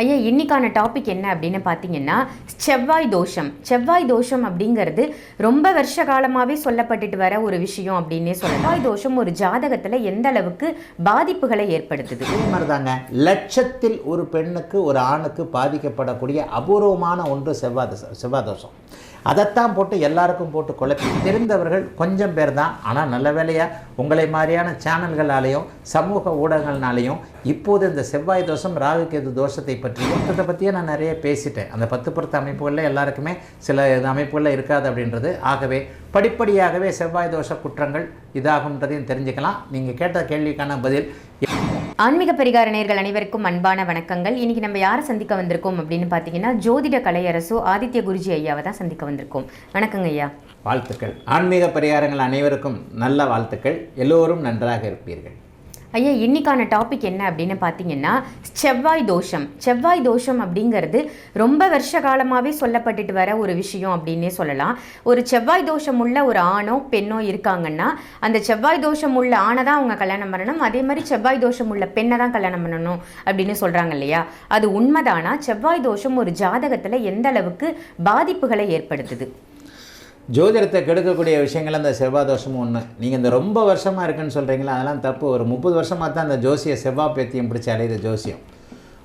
ஐயா இன்னைக்கான டாபிக் என்ன அப்படின்னு பார்த்தீங்கன்னா செவ்வாய் தோஷம். செவ்வாய் தோஷம் அப்படிங்கிறது ரொம்ப வருஷ காலமாகவே சொல்லப்பட்டுட்டு வர ஒரு விஷயம் அப்படின்னே சொல்லலாம். செவ்வாய் தோஷம் ஒரு ஜாதகத்தில் எந்த அளவுக்கு பாதிப்புகளை ஏற்படுத்துது? இதே மாதிரி தாங்க லட்சத்தில் ஒரு பெண்ணுக்கு ஒரு ஆணுக்கு பாதிக்கப்படக்கூடிய அபூர்வமான ஒன்று செவ்வாய் செவ்வாய் தோஷம். அதைத்தான் போட்டு எல்லாருக்கும் போட்டு குழப்பி. தெரிந்தவர்கள் கொஞ்சம் பேர் தான் ஆனால் நல்ல வேலையாக உங்களை மாதிரியான சேனல்களாலேயும் சமூக ஊடகங்கள்னாலேயும் இப்போது இந்த செவ்வாய் தோஷம் ராகுகேது தோஷத்தை பற்றி மொத்தத்தை பற்றியே நான் நிறைய பேசிட்டேன். அந்த பத்து பொருத்த அமைப்புகளில் எல்லாருக்குமே சில இது அமைப்புகளில் இருக்காது அப்படின்றது. ஆகவே படிப்படியாகவே செவ்வாய் தோஷ குற்றங்கள் இதாகுன்றதையும் தெரிஞ்சுக்கலாம். நீங்கள் கேட்ட கேள்விக்கான பதில் ஆன்மீக பரிகார நேர்கள் அனைவருக்கும் அன்பான வணக்கங்கள். இன்னைக்கு நம்ம யாரை சந்திக்க வந்திருக்கோம் அப்படின்னு பார்த்தீங்கன்னா ஜோதிட கலையரசு ஆதித்ய குருஜி ஐயாவை தான் சந்திக்க வந்திருக்கோம். வணக்கங்க ஐயா. வாழ்த்துக்கள். ஆன்மீக பரிகாரங்கள் அனைவருக்கும் நல்ல வாழ்த்துக்கள். எல்லோரும் நன்றாக இருப்பீர்கள். ஐயா இன்றைக்கான டாபிக் என்ன அப்படின்னு பார்த்தீங்கன்னா செவ்வாய் தோஷம். செவ்வாய் தோஷம் அப்படிங்கிறது ரொம்ப வருஷ காலமாகவே சொல்லப்பட்டுட்டு வர ஒரு விஷயம் அப்படின்னே சொல்லலாம். ஒரு செவ்வாய் தோஷம் உள்ள ஒரு ஆணோ பெண்ணோ இருக்காங்கன்னா அந்த செவ்வாய் தோஷம் உள்ள ஆணை தான் அவங்க கல்யாணம் பண்ணணும். அதே மாதிரி செவ்வாய் தோஷம் உள்ள பெண்ணை தான் கல்யாணம் பண்ணணும் அப்படின்னு சொல்கிறாங்க இல்லையா? அது உண்மைதானா? செவ்வாய் தோஷம் ஒரு ஜாதகத்தில் எந்த அளவுக்கு பாதிப்புகளை ஏற்படுத்துது? ஜோதிடத்தை கெடுக்கக்கூடிய விஷயங்கள் அந்த செவ்வாய் தோஷமும் ஒன்று நீங்கள் இந்த ரொம்ப வருஷமாக இருக்குன்னு சொல்கிறீங்களா அதெல்லாம் தப்பு. ஒரு முப்பது வருஷமாக தான் அந்த ஜோசிய செவ்வாய் பேத்தியம் பிடிச்சி அலையுது ஜோசியம்.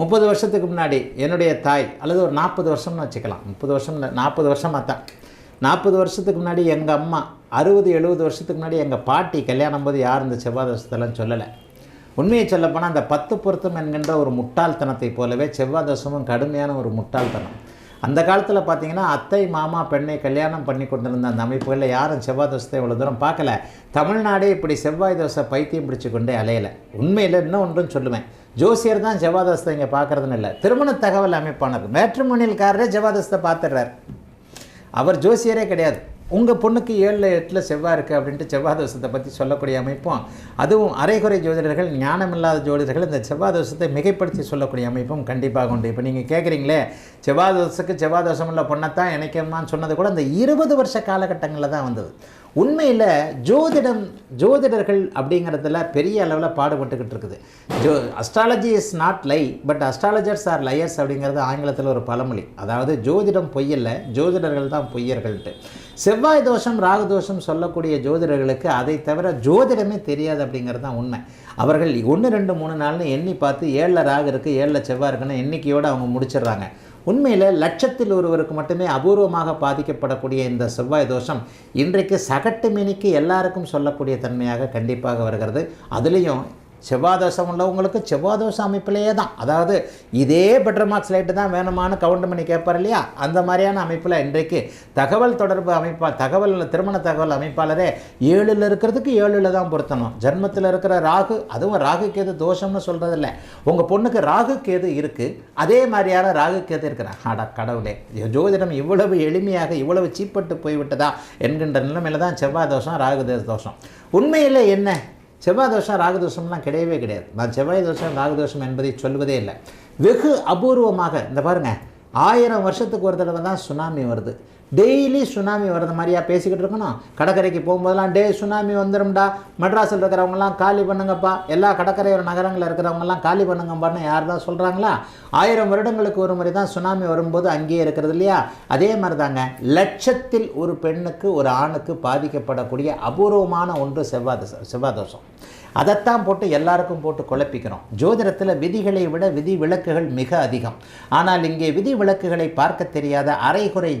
முப்பது வருஷத்துக்கு முன்னாடி என்னுடைய தாய் அல்லது ஒரு நாற்பது வருஷம்னு வச்சுக்கலாம். முப்பது வருஷம் நாற்பது வருஷமாக தான். நாற்பது வருஷத்துக்கு முன்னாடி எங்கள் அம்மா அறுபது எழுபது வருஷத்துக்கு முன்னாடி எங்கள் பாட்டி கல்யாணம் போது யார் இந்த செவ்வாய் தோஷத்தெல்லாம் சொல்லலை. உண்மையை சொல்லப்போனால் அந்த பத்து பொருத்தம் என்கின்ற ஒரு முட்டாள்தனத்தை போலவே செவ்வாய் தோஷமும் கடுமையான ஒரு முட்டாள்தனம். அந்த காலத்தில் பார்த்தீங்கன்னா அத்தை மாமா பெண்ணை கல்யாணம் பண்ணி கொண்டிருந்த அந்த அமைப்புகளில் யாரும் செவ்வாய் தோசத்தை இவ்வளோ தூரம் பார்க்கல. தமிழ்நாடே இப்படி செவ்வாய் தோசை பைத்தியம் பிடிச்சி கொண்டே அலையலை. உண்மையில் இன்னும் ஒன்றும் சொல்லுவேன். ஜோசியர் தான் செவ்வாய் தோசத்தை இங்கே பார்க்குறதுன்னு இல்லை. திருமண தகவல் அமைப்பானது மேட்ரிமோனியல்காரரே செவ்வாய் தோசத்தை பார்த்துடுறார். அவர் ஜோசியரே கிடையாது. உங்கள் பொண்ணுக்கு ஏழில் எட்டில் செவ்வாய் இருக்குது அப்படின்ட்டு செவ்வாய் தோஷத்தை பற்றி சொல்லக்கூடிய அமைப்பும் அதுவும் அரைகுறை ஜோதிடர்கள் ஞானமில்லாத ஜோதிடர்கள் இந்த செவ்வாய் தோஷத்தை மிகைப்படுத்தி சொல்லக்கூடிய அமைப்பும் கண்டிப்பாக உண்டு. இப்போ நீங்கள் கேட்குறீங்களே செவ்வாய் தோஷத்துக்கு செவ்வாய் தோஷம் உள்ள பொண்ணைத்தான் இணைக்கணும்னு சொன்னது கூட இந்த இருபது வருஷ காலகட்டங்களில் தான் வந்தது. உண்மையில் ஜோதிடம் ஜோதிடர்கள் அப்படிங்கிறதுல பெரிய அளவில் பாடுபட்டுக்கிட்டு இருக்குது. So astrology is not lie but astrologers are liars அப்படிங்கிறது ஆங்கிலத்தில் ஒரு பழமொழி. அதாவது ஜோதிடம் பொய்யல்ல ஜோதிடர்கள் தான் பொய்யர்கள்ட்டு. செவ்வாய் தோஷம் ராகு தோஷம் சொல்லக்கூடிய ஜோதிடர்களுக்கு அதை தவிர ஜோதிடமே தெரியாது அப்படிங்கிறது தான் உண்மை. அவர்கள் ஒன்று ரெண்டு மூணு நாள்னு எண்ணி பார்த்து ஏழில் ராகு இருக்குது ஏழில் செவ்வாய் இருக்குன்னு எண்ணிக்கையோடு அவங்க முடிச்சிடுறாங்க. உண்மையில் லட்சத்தில் ஒருவருக்கு மட்டுமே அபூர்வமாக பாதிக்கப்படக்கூடிய இந்த செவ்வாய் தோஷம் இன்றைக்கு சகட்டு மினிக்கு எல்லாருக்கும் சொல்லக்கூடிய தன்மையாக கண்டிப்பாக வருகிறது. அதுலேயும் செவ்வாய் தோஷம் உள்ளவங்களுக்கு செவ்வாய் தோஷம் அமைப்பிலேயே தான். அதாவது இதே பெட்டர் மார்க்ஸ் லைட்டு தான் வேணுமான்னு கவுண்ட் பண்ணி கேட்பார் இல்லையா? அந்த மாதிரியான அமைப்பில் இன்றைக்கு தகவல் தொடர்பு அமைப்பா தகவல் திருமண தகவல் அமைப்பாளரே ஏழில் இருக்கிறதுக்கு ஏழில் தான் பொருத்தணும். ஜென்மத்தில் இருக்கிற ராகு அதுவும் ராகு கேது தோஷம்னு சொல்கிறதில்ல உங்கள் பொண்ணுக்கு ராகு கேது இருக்குது அதே மாதிரியான ராகு கேது இருக்கிறாங்க அட கடவுளே ஜோதிடம் இவ்வளவு எளிமையாக இவ்வளவு சீப்பட்டு போய்விட்டதா என்கின்ற நிலைமையில தான் செவ்வாய் தோஷம் ராகு தோஷம். உண்மையில் என்ன? செவ்வாய் தோஷம் ராகதோஷம்லாம் கிடையவே கிடையாது. நான் செவ்வாய் தோஷம் ராகதோஷம் என்பதை சொல்வதே இல்லை. வெகு அபூர்வமாக இந்த பாருங்கள் ஆயிரம் வருஷத்துக்கு ஒரு தடவை தான் சுனாமி வருது. டெய்லி சுனாமி வர்றது மாதிரியா பேசிக்கிட்டு இருக்கணும். கடற்கரைக்கு போகும்போதெல்லாம் டே சுனாமி வந்துடும்டா மெட்ராஸில் இருக்கிறவங்கலாம் காலி பண்ணுங்கப்பா. எல்லா கடற்கரையோர நகரங்களில் இருக்கிறவங்கலாம் காலி பண்ணுங்கப்பான்னு யார் தான் சொல்கிறாங்களா ஆயிரம் வருடங்களுக்கு ஒரு முறை தான் சுனாமி வரும்போது அங்கேயே இருக்கிறது இல்லையா? அதே மாதிரி தாங்க லட்சத்தில் ஒரு பெண்ணுக்கு ஒரு ஆணுக்கு பாதிக்கப்படக்கூடிய அபூர்வமான ஒன்று செவ்வாய் செவ்வாதோஷம். அதைத்தான் போட்டு எல்லாருக்கும் போட்டு குழப்பிக்கிறோம். ஜோதிடத்தில் விதிகளை விட விதி விளக்குகள் மிக அதிகம். ஆனால் இங்கே விதி விளக்குகளை பார்க்க தெரியாத அரைகுறை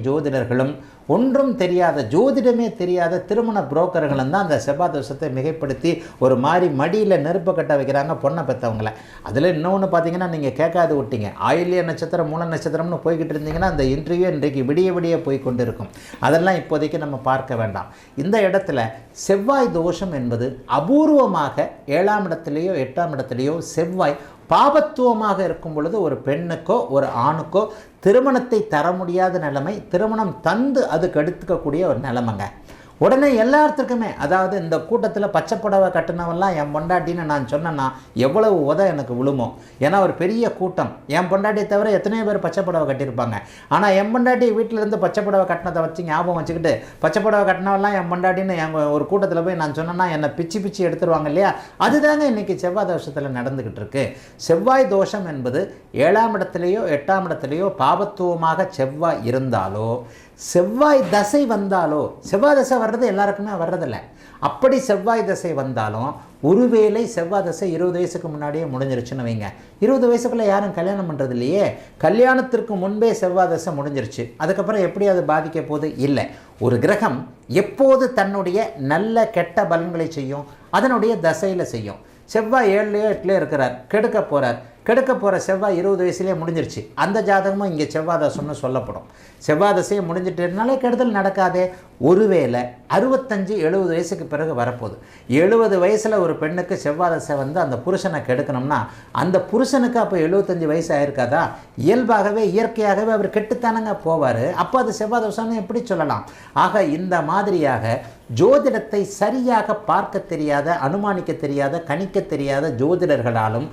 ஜோதிடர்களும் ஒன்றும் தெரியாத ஜோதிடமே தெரியாத திருமண புரோக்கர்களும் தான் அந்த செவ்வாய் தோஷத்தை மிகைப்படுத்தி ஒரு மாதிரி மடியில் நெருப்பு கட்ட வைக்கிறாங்க பொண்ணை பெற்றவங்கள அதில் இன்னொன்று பார்த்தீங்கன்னா நீங்கள் கேட்காது விட்டீங்க ஆயில்ய நட்சத்திரம் மூல நட்சத்திரம்னு போய்கிட்டு இருந்தீங்கன்னா அந்த இன்டர்வியூ இன்றைக்கு விடிய விடிய போய் கொண்டு இருக்கும் அதெல்லாம் இப்போதைக்கு நம்ம பார்க்க வேண்டாம். இந்த இடத்துல செவ்வாய் தோஷம் என்பது அபூர்வமாக ஏழாம் இடத்துலையோ எட்டாம் இடத்துலையோ செவ்வாய் பாபத்துவமாக இருக்கும் பொழுது ஒரு பெண்ணுக்கோ ஒரு ஆணுக்கோ திருமணத்தை தர முடியாத நிலைமை திருமணம் தந்து அதுக்கு எடுத்துக்கக்கூடிய ஒரு நிலைமைங்க. உடனே எல்லாத்துக்குமே அதாவது இந்த கூட்டத்தில் பச்சை புடவை கட்டினவெல்லாம் என் பொண்டாட்டின்னு நான் சொன்னேன்னா எவ்வளவு உத எனக்கு விழுமோ. ஏன்னா ஒரு பெரிய கூட்டம். என் பொண்டாட்டியை தவிர எத்தனையோ பேர் பச்சை புடவை கட்டியிருப்பாங்க. ஆனால் என் பொண்டாட்டி வீட்டில் இருந்து பச்சை புடவை கட்டினதை வச்சு ஞாபகம் வச்சுக்கிட்டு பச்சை புடவை கட்டினவெல்லாம் என் பொண்டாட்டின்னு என் ஒரு கூட்டத்தில் போய் நான் சொன்னேன்னா என்னை பிச்சு பிச்சு எடுத்துருவாங்க இல்லையா? அதுதாங்க இன்னைக்கு செவ்வாய் தோஷத்தில் நடந்துக்கிட்டு இருக்கு. செவ்வாய் தோஷம் என்பது ஏழாம் இடத்துலையோ எட்டாம் இடத்துலையோ பாபத்துவமாக செவ்வாய் இருந்தாலோ செவ்வாய் தசை வந்தாலோ செவ்வாய் தசை வர்றது எல்லாருக்குமே வர்றதில்ல. அப்படி செவ்வாய் தசை வந்தாலும் ஒருவேளை செவ்வாய் தசை இருபது வயசுக்கு முன்னாடியே முடிஞ்சிருச்சுன்னு வைங்க. இருபது வயசுக்குள்ளே யாரும் கல்யாணம் பண்ணுறது இல்லையே கல்யாணத்திற்கு முன்பே செவ்வாய் தசை முடிஞ்சிருச்சு. அதுக்கப்புறம் எப்படி அது பாதிக்க போது இல்லை. ஒரு கிரகம் எப்போது தன்னுடைய நல்ல கெட்ட பலன்களை செய்யும்? அதனுடைய தசையில் செய்யும். செவ்வாய் ஏழுலையோ எட்டுலையோ இருக்கிறார். கெடுக்க போகிறார் கெடுக்க போகிற செவ்வாய் இருபது வயசுலேயே முடிஞ்சிருச்சு. அந்த ஜாதகமும் இங்கே செவ்வாய் தசைன்னு சொல்லப்படும். செவ்வாய் தசையை முடிஞ்சிட்டதுனாலே கெடுதல் நடக்காதே. ஒருவேளை அறுபத்தஞ்சு எழுபது வயசுக்கு பிறகு வரப்போகுது. எழுபது வயசில் ஒரு பெண்ணுக்கு செவ்வாய் தசை வந்து அந்த புருஷனை கெடுக்கணும்னா அந்த புருஷனுக்கு அப்போ எழுபத்தஞ்சு வயசு ஆயிருக்காதா? இயல்பாகவே இயற்கையாகவே அவர் கெட்டுத்தானங்க போவார். அப்போ அது செவ்வாய் எப்படி சொல்லலாம்? ஆக இந்த மாதிரியாக ஜோதிடத்தை சரியாக பார்க்க தெரியாத அனுமானிக்க தெரியாத கணிக்க தெரியாத ஜோதிடர்களாலும்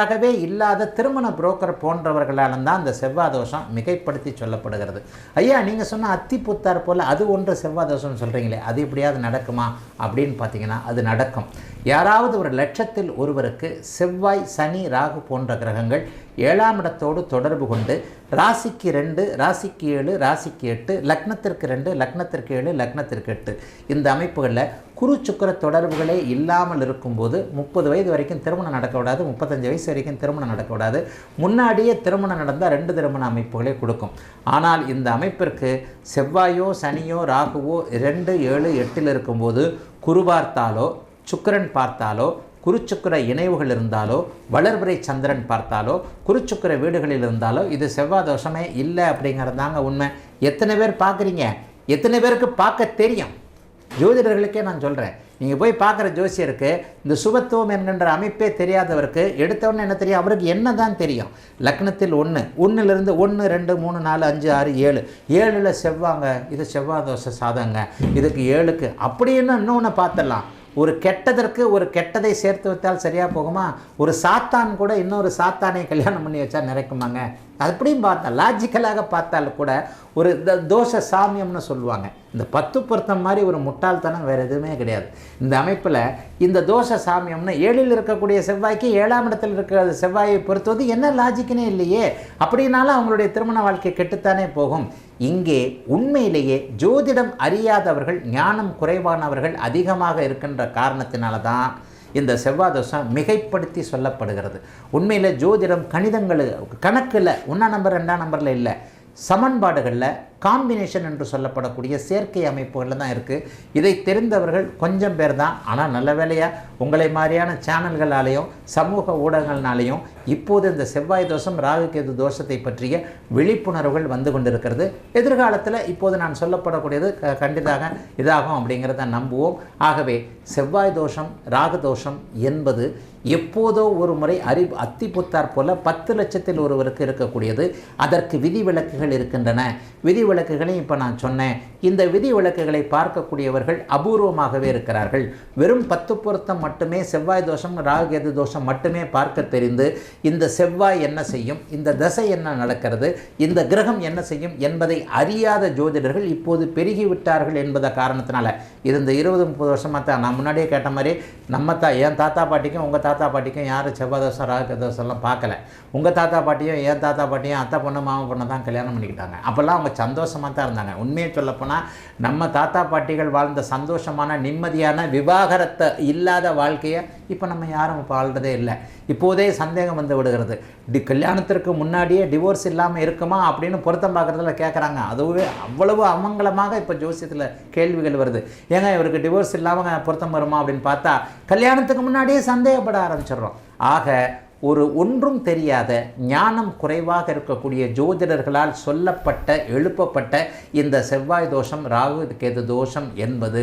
ஜோதிடர்களாகவே இல்லாத திருமண புரோக்கர் போன்றவர்களாலும் தான் அந்த செவ்வாய் தோஷம் மிகைப்படுத்தி சொல்லப்படுகிறது. ஐயா நீங்கள் சொன்ன அத்தி புத்தார் போல் அது ஒன்று செவ்வாய் தோஷம்னு சொல்கிறீங்களே அது எப்படியாவது நடக்குமா அப்படின்னு பார்த்தீங்கன்னா அது நடக்கும். யாராவது ஒரு லட்சத்தில் ஒருவருக்கு செவ்வாய் சனி ராகு போன்ற கிரகங்கள் ஏழாம் இடத்தோடு தொடர்பு கொண்டு ராசிக்கு ரெண்டு ராசிக்கு ஏழு ராசிக்கு எட்டு லக்னத்திற்கு ரெண்டு லக்னத்திற்கு ஏழு லக்னத்திற்கு எட்டு. இந்த அமைப்புகளில் குரு சுக்கர தொடர்புகளே இல்லாமல் இருக்கும்போது முப்பது வயது வரைக்கும் திருமணம் நடக்கக்கூடாது முப்பத்தஞ்சு வயசு வரைக்கும் திருமணம் நடக்கக்கூடாது. முன்னாடியே திருமணம் நடந்தால் ரெண்டு திருமண அமைப்புகளே கொடுக்கும். ஆனால் இந்த அமைப்பிற்கு செவ்வாயோ சனியோ ராகுவோ ரெண்டு ஏழு எட்டில் இருக்கும்போது குருபார்த்தாலோ சுக்கிரன் பார்த்தாலோ குருச்சுக்கர இணைவுகள் இருந்தாலோ வளர்பிறை சந்திரன் பார்த்தாலோ குருச்சுக்கர வீடுகளில் இருந்தாலோ இது செவ்வாய் தோஷமே இல்லை அப்படிங்கிறது தாங்க உண்மை. எத்தனை பேர் பார்க்குறீங்க? எத்தனை பேருக்கு பார்க்க தெரியும்? ஜோதிடர்களுக்கே நான் சொல்கிறேன் நீங்கள் போய் பார்க்குற ஜோசியருக்கு இந்த சுபத்துவம் என்கின்ற அமைப்பே தெரியாதவருக்கு எடுத்தவொன்னே என்ன தெரியும்? அவருக்கு என்ன தான் தெரியும்? லக்னத்தில் ஒன்று ஒன்றுலேருந்து ஒன்று ரெண்டு மூணு நாலு அஞ்சு ஆறு ஏழு. ஏழில் செவ்வாங்க இது செவ்வாய் தோசை சாதங்க இதுக்கு ஏழுக்கு அப்படின்னு இன்னொன்று பார்த்துடலாம். ஒரு கெட்டதற்கு ஒரு கெட்டதை சேர்த்து வைத்தால் சரியாக போகுமா? ஒரு சாத்தான் கூட இன்னொரு சாத்தானை கல்யாணம் பண்ணி வச்சா நிறைக்குமாங்க அப்படியும் பார்த்தா லாஜிக்கலாக பார்த்தாலும் கூட ஒரு த- தோஷ சாமியம்னு சொல்லுவாங்க. இந்த பத்து பொருத்தம் மாதிரி ஒரு முட்டாள்தனம் வேறு எதுவுமே கிடையாது. இந்த அமைப்பில் இந்த தோஷ சாமியம்னு ஏழில் இருக்கக்கூடிய செவ்வாய்க்கு ஏழாம் இடத்தில் இருக்கிற செவ்வாயை பொறுத்தது என்ன லாஜிக்குனே இல்லையே. அப்படின்னாலும் அவங்களுடைய திருமண வாழ்க்கை கெட்டுத்தானே போகும். இங்கே உண்மையிலேயே ஜோதிடம் அறியாதவர்கள் ஞானம் குறைவானவர்கள் அதிகமாக இருக்கின்ற காரணத்தினால தான் இந்த செவ்வாய் தோஷம் மிகைப்படுத்தி சொல்லப்படுகிறது. உண்மையில் ஜோதிடம் கணிதங்கள் கணக்கில் ஒன்றாம் நம்பர் ரெண்டாம் நம்பரில் இல்லை சமன்பாடுகளில் காம்பினேஷன் என்று சொல்லப்படக்கூடிய சேர்க்கை அமைப்புகளில் தான் இருக்குது இதை தெரிந்தவர்கள் கொஞ்சம் பேர் தான். ஆனால் நல்ல வேலையாக உங்களை மாதிரியான சேனல்களாலேயும் சமூக ஊடகங்கள்னாலேயும் இப்போது இந்த செவ்வாய் தோஷம் ராகுகேது தோஷத்தை பற்றிய விழிப்புணர்வுகள் வந்து கொண்டிருக்கிறது. எதிர்காலத்தில் இப்போது நான் சொல்லப்படக்கூடியது க- கண்டிதாக இதாகும் அப்படிங்கிறத நம்புவோம். ஆகவே செவ்வாய் தோஷம் ராகு தோஷம் என்பது எப்போதோ ஒரு முறை அறி அத்தி புத்தார் போல பத்து லட்சத்தில் ஒருவருக்கு இருக்கக்கூடியது. அதற்கு விதிவிலக்குகள் இருக்கின்றன. விதி விதிவிலக்குகளையும் இப்போ நான் சொன்னேன். இந்த விதிவிலக்குகளை பார்க்கக்கூடியவர்கள் அபூர்வமாகவே இருக்கிறார்கள். வெறும் பத்து பொருத்தம் மட்டுமே செவ்வாய் தோஷம் ராகுகேது தோஷம் மட்டுமே பார்க்க தெரிந்து இந்த செவ்வாய் என்ன செய்யும் இந்த தசை என்ன நடக்கிறது இந்த கிரகம் என்ன செய்யும் என்பதை அறியாத ஜோதிடர்கள் இப்போது பெருகிவிட்டார்கள் என்பதை காரணத்தினால இது இந்த இருபது முப்பது வருஷமாக தான் நான் முன்னாடியே கேட்ட மாதிரி நம்ம தா என் தாத்தா பாட்டிக்கும் உங்கள் தாத்தா பாட்டிக்கும் யாரும் செவ்வாய் தோஷம் ராகு தோஷம்லாம் பார்க்கல. உங்கள் தாத்தா பாட்டியும் என் தாத்தா பாட்டியும் அத்தை பொண்ணு மாமா பொண்ணை தான் கல்யாணம் பண்ணிக்கிட்டாங்க. அப்போல்லாம் அவங்க சந்தோஷமாக தான் இருந்தாங்க. உண்மையை சொல்லப்போனால் நம்ம தாத்தா பாட்டிகள் வாழ்ந்த சந்தோஷமான நிம்மதியான விவாகரத்தை இல்லாத வாழ்க்கையை இப்போ நம்ம யாரும் வாழ்கிறதே இல்லை. இப்போதே சந்தேகம் வந்து விடுகிறது. டி கல்யாணத்திற்கு முன்னாடியே டிவோர்ஸ் இல்லாமல் இருக்குமா அப்படின்னு பொருத்தம் பார்க்குறதுல கேட்குறாங்க அதுவே அவ்வளவு அமங்கலமாக இப்போ ஜோசியத்தில் கேள்விகள் வருது. ஏங்க இவருக்கு டிவோர்ஸ் இல்லாமல் பொருத்தம் வருமா அப்படின்னு பார்த்தா கல்யாணத்துக்கு முன்னாடியே சந்தேகப்பட ஆரம்பிச்சிடுறோம். ஆக ஒரு ஒன்றும் தெரியாத ஞானம் குறைவாக இருக்கக்கூடிய ஜோதிடர்களால் சொல்லப்பட்ட எழுப்பப்பட்ட இந்த செவ்வாய் தோஷம் ராகு கேது தோஷம் என்பது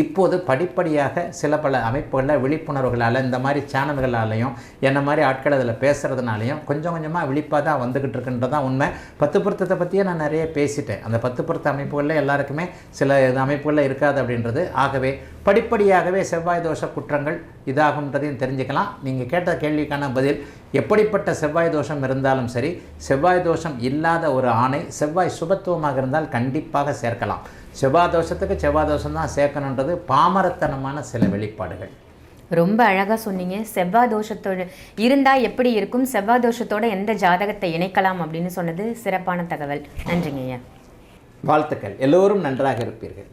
இப்போது படிப்படியாக சில பல அமைப்புகளில் விழிப்புணர்வுகளால் இந்த மாதிரி சேனல்களாலையும் என்ன மாதிரி ஆட்கள் அதில் பேசுகிறதுனாலையும் கொஞ்சம் கொஞ்சமாக விழிப்பாக தான் வந்துக்கிட்டு இருக்குன்றது தான் உண்மை. பத்து பொருத்தத்தை பற்றியே நான் நிறைய பேசிட்டேன். அந்த பத்து பொருத்த அமைப்புகளில் எல்லாருக்குமே சில இது அமைப்புகளில் இருக்காது அப்படின்றது. ஆகவே படிப்படியாகவே செவ்வாய் தோஷ குற்றங்கள் இதாகுன்றதையும் தெரிஞ்சுக்கலாம். நீங்கள் கேட்ட கேள்விக்கான பதில் எப்படிப்பட்ட செவ்வாய் தோஷம் இருந்தாலும் சரி செவ்வாய் தோஷம் இல்லாத ஒரு ஆணை செவ்வாய் சுபத்துவமாக இருந்தால் கண்டிப்பாக சேர்க்கலாம். செவ்வாய் தோஷத்துக்கு செவ்வாய் தோஷம் தான் சேர்க்கணுன்றது பாமரத்தனமான சில வெளிப்பாடுகள். ரொம்ப அழகாக சொன்னீங்க. செவ்வாய் தோஷத்தோட இருந்தால் எப்படி இருக்கும்? செவ்வாய் தோஷத்தோட எந்த ஜாதகத்தை இணைக்கலாம் அப்படின்னு சொன்னது சிறப்பான தகவல். நன்றிங்க ஐயா. வாழ்த்துக்கள். எல்லோரும் நன்றாக இருப்பீர்கள்.